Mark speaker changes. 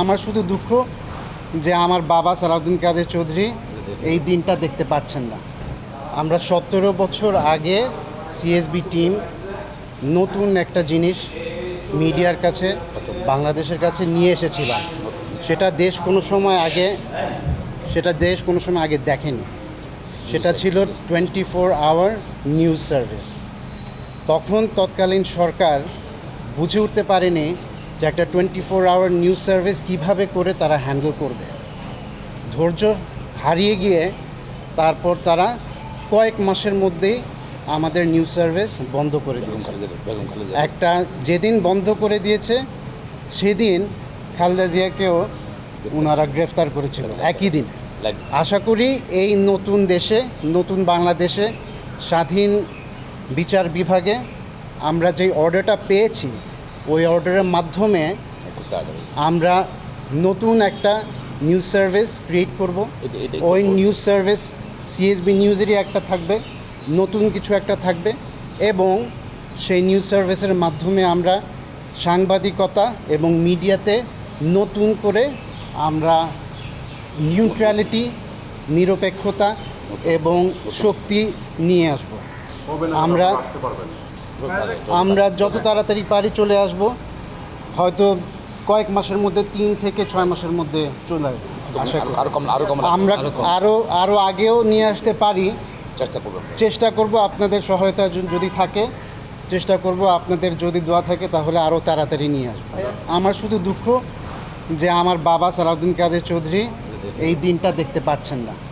Speaker 1: আমার শুধু দুঃখ যে আমার বাবা সালাউদ্দিন কাদের চৌধুরী এই দিনটা দেখতে পাচ্ছেন না। আমরা সতেরো বছর আগে সিএসবি টিম নতুন একটা জিনিস মিডিয়ার কাছে, বাংলাদেশের কাছে নিয়ে এসেছিলাম। সেটা দেশ কোনো সময় আগে, সেটা দেশ কোনো সময় আগে দেখেনি। সেটা ছিল twenty four hour news service তখন তৎকালীন সরকার বুঝে উঠতে পারেনি যে একটা twenty four hour news service কীভাবে করে তারা হ্যান্ডেল করবে। ধৈর্য হারিয়ে গিয়ে তারপর তারা কয়েক মাসের মধ্যেই আমাদের নিউজ সার্ভিস বন্ধ করে দিয়েছে। একটা যেদিন বন্ধ করে দিয়েছে সেদিন খালেদা জিয়াকেও ওনারা গ্রেফতার করেছিল একই দিন। আশা করি এই নতুন দেশে নতুন বাংলাদেশে স্বাধীন বিচার বিভাগে আমরা যে অর্ডারটা পেয়েছি ওই অর্ডারের মাধ্যমে আমরা নতুন একটা নিউজ সার্ভিস ক্রিয়েট করব।
Speaker 2: এটা-
Speaker 1: ওই নিউজ সার্ভিস সিএসবি নিউজেরই একটা থাকবে নতুন কিছু একটা থাকবে এবং সেই নিউজ সার্ভিসের মাধ্যমে আমরা সাংবাদিকতা এবং মিডিয়াতে নতুন করে আমরা নিউট্রালিটি নিরপেক্ষতা এবং শক্তি নিয়ে আসব। আমরা। আমরা যত তাড়াতাড়ি পারি চলে আসব। হয়তো কয়েক মাসের মধ্যে তিন থেকে ছয় মাসের মধ্যে চলে আসব। আশা
Speaker 2: আরো-
Speaker 1: করি।
Speaker 2: আরও কম আরও কম
Speaker 1: আমরা আরও আরও আগেও নিয়ে আসতে পারি।
Speaker 2: চেষ্টা করব।
Speaker 1: চেষ্টা করব আপনাদের সহায়তা যদি থাকে চেষ্টা করব আপনাদের যদি দোয়া থাকে তাহলে আরও তাড়াতাড়ি নিয়ে আসব। আমার শুধু দুঃখ যে আমার বাবা সালাউদ্দিন কাদের চৌধুরী এই দিনটা দেখতে পাচ্ছেন না।